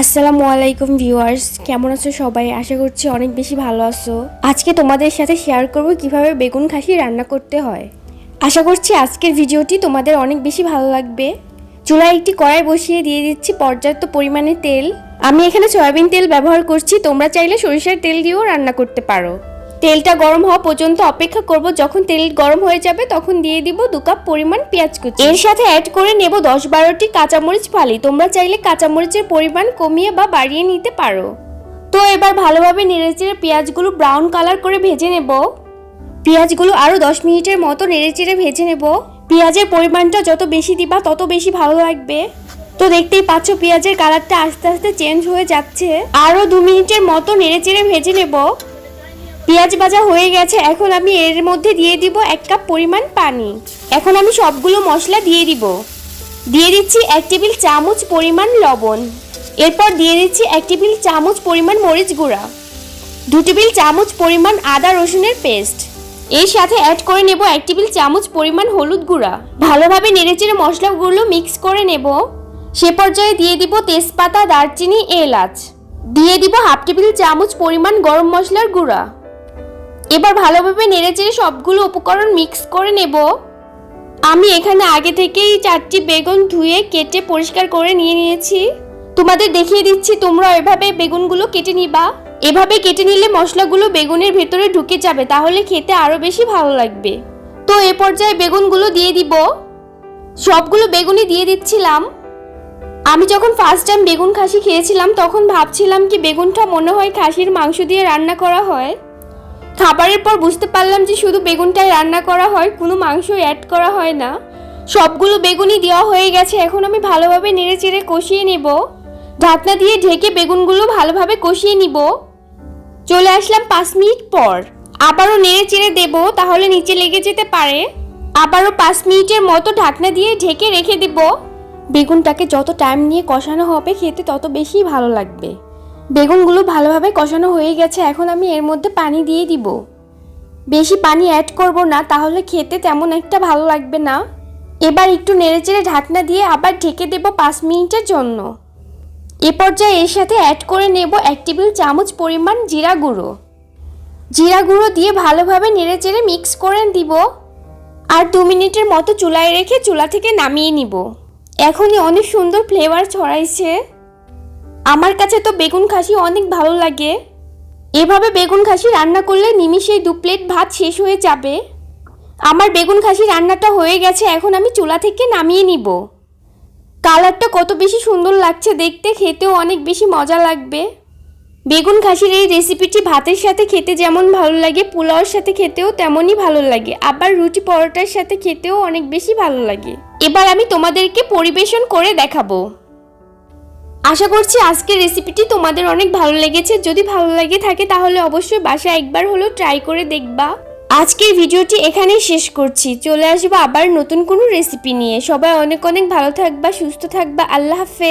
আসসালামু আলাইকুম ভিউয়ার্স, কেমন আছো সবাই? আশা করছি অনেক বেশি ভালো আছো। আজকে তোমাদের সাথে শেয়ার করব কীভাবে বেগুন খাসি রান্না করতে হয়। আশা করছি আজকের ভিডিওটি তোমাদের অনেক বেশি ভালো লাগবে। চুলায় একটি কড়াই বসিয়ে দিয়ে দিচ্ছি পর্যাপ্ত পরিমাণে তেল। আমি এখানে সয়াবিন তেল ব্যবহার করছি, তোমরা চাইলে সরিষার তেল দিয়েও রান্না করতে পারো। তেলটা গরম হওয়া পর্যন্ত অপেক্ষা করব। যখন তেল গরম হয়ে যাবে, তখন দিয়ে দিব দু কাপ পরিমাণ পেঁয়াজ কুচি। এর সাথে অ্যাড করে নেব দশ বারোটি কাঁচামরিচ ফালি। তোমরা চাইলে কাঁচামরিচের পরিমাণ কমিয়ে বা বাড়িয়ে নিতে পারো। তো এবার ভালোভাবে নেড়েচেড়ে পেঁয়াজগুলো ব্রাউন কালার করে ভেজে নেব। পেঁয়াজগুলো আরও দশ মিনিটের মতো নেড়েচেড়ে ভেজে নেব। পেঁয়াজের পরিমাণটা যত বেশি দিবা, তত বেশি ভালো লাগবে। তো দেখতেই পাচ্ছ, পেঁয়াজের কালারটা আস্তে আস্তে চেঞ্জ হয়ে যাচ্ছে। আরও দু মিনিটের মতো নেড়েচেড়ে ভেজে নেব। পেঁয়াজ ভাজা হয়ে গেছে, এখন আমি এর মধ্যে দিয়ে দিব এক কাপ পরিমাণ পানি। এখন আমি সবগুলো মশলা দিয়ে দিব। দিয়ে দিচ্ছি এক টেবিল চামচ পরিমাণ লবণ। এরপর দিয়ে দিচ্ছি এক টেবিল চামচ পরিমাণ মরিচ গুঁড়া। দু টেবিল চামচ পরিমাণ আদা রসুনের পেস্ট। এর সাথে অ্যাড করে নেব এক টেবিল চামচ পরিমাণ হলুদ গুঁড়া। ভালোভাবে নেড়েচেড়ে মশলাগুলো মিক্স করে নেব। সে পর্যায়ে দিয়ে দিব তেজপাতা, দারচিনি, এলাচ। দিয়ে দিব হাফ টেবিল চামচ পরিমাণ গরম মশলার গুঁড়া। এবার ভালোভাবে নেড়েচেড়ে সবগুলো উপকরণ মিক্স করে নেব। আমি এখানে আগে থেকেই চারটি বেগুন ধুয়ে কেটে পরিষ্কার করে নিয়ে নিয়েছি। তোমাদের দেখিয়ে দিচ্ছি তোমরা এভাবে বেগুনগুলো কেটে নিবা। এভাবে কেটে নিলে মশলাগুলো বেগুনের ভেতরে ঢুকে যাবে, তাহলে খেতে আরও বেশি ভালো লাগবে। তো এ পর্যায়ে বেগুনগুলো দিয়ে দিব। সবগুলো বেগুনই দিয়ে দিচ্ছিলাম। আমি যখন ফার্স্ট টাইম বেগুন খাসি খেয়েছিলাম, তখন ভাবছিলাম কি বেগুনটা মনে হয় খাসির মাংস দিয়ে রান্না করা হয়। খাবারের পর বুঝতে পারলাম যে শুধু বেগুনটাই রান্না করা হয়, কোনো মাংস অ্যাড করা হয় না। সবগুলো বেগুনই দেওয়া হয়ে গেছে, এখন আমি ভালোভাবে নেড়ে চেড়ে কষিয়ে নেব। ঢাকনা দিয়ে ঢেকে বেগুনগুলো ভালোভাবে কষিয়ে নিব। চলে আসলাম পাঁচ মিনিট পর। আবারও নেড়ে চেড়ে দেব, তাহলে নিচে লেগে যেতে পারে। আবারও পাঁচ মিনিটের মতো ঢাকনা দিয়ে ঢেকে রেখে দেব। বেগুনটাকে যত টাইম নিয়ে কষানো হবে, খেতে তত বেশি ভালো লাগবে। বেগুনগুলো ভালোভাবে কষানো হয়ে গেছে, এখন আমি এর মধ্যে পানি দিয়ে দিব। বেশি পানি অ্যাড করব না, তাহলে খেতে তেমন একটা ভালো লাগবে না। এবার একটু নেড়েচেড়ে ঢাকনা দিয়ে আবার ঢেকে দেব পাঁচ মিনিটের জন্য। এ পর্যায়ে এর সাথে অ্যাড করে নেব এক টেবিল চামচ পরিমাণ জিরা গুঁড়ো। জিরা গুঁড়ো দিয়ে ভালোভাবে নেড়েচেড়ে মিক্স করে দিব আর দু মিনিটের মতো চুলায় রেখে চুলা থেকে নামিয়ে নিব। এখনই অনেক সুন্দর ফ্লেভার ছড়াইছে। আমার কাছে তো বেগুন খাসি অনেক ভালো লাগে। এভাবে বেগুন খাসি রান্না করলে নিমিষেই দু প্লেট ভাত শেষ হয়ে যাবে। আমার বেগুন খাসি রান্নাটা হয়ে গেছে, এখন আমি চুলা থেকে নামিয়ে নিব। কালারটা কত বেশি সুন্দর লাগছে দেখতে, খেতেও অনেক বেশি মজা লাগবে। বেগুন খাসির এই রেসিপিটি ভাতের সাথে খেতে যেমন ভালো লাগে, পোলাওর সাথে খেতেও তেমনই ভালো লাগে। আবার রুটি পরোটার সাথে খেতেও অনেক বেশি ভালো লাগে। এবার আমি তোমাদেরকে পরিবেশন করে দেখাবো। আশা করছি আজকের রেসিপিটি তোমাদের অনেক ভালো লেগেছে। যদি ভালো লাগে থাকে তাহলে অবশ্যই বাসায় একবার হলেও ট্রাই করে দেখবা। আজকের ভিডিওটি এখানেই শেষ করছি। চলে আসব আবার নতুন কোনো রেসিপি নিয়ে। সবাই অনেক অনেক ভালো থাকবা, সুস্থ থাকবা। আল্লাহ হাফেজ।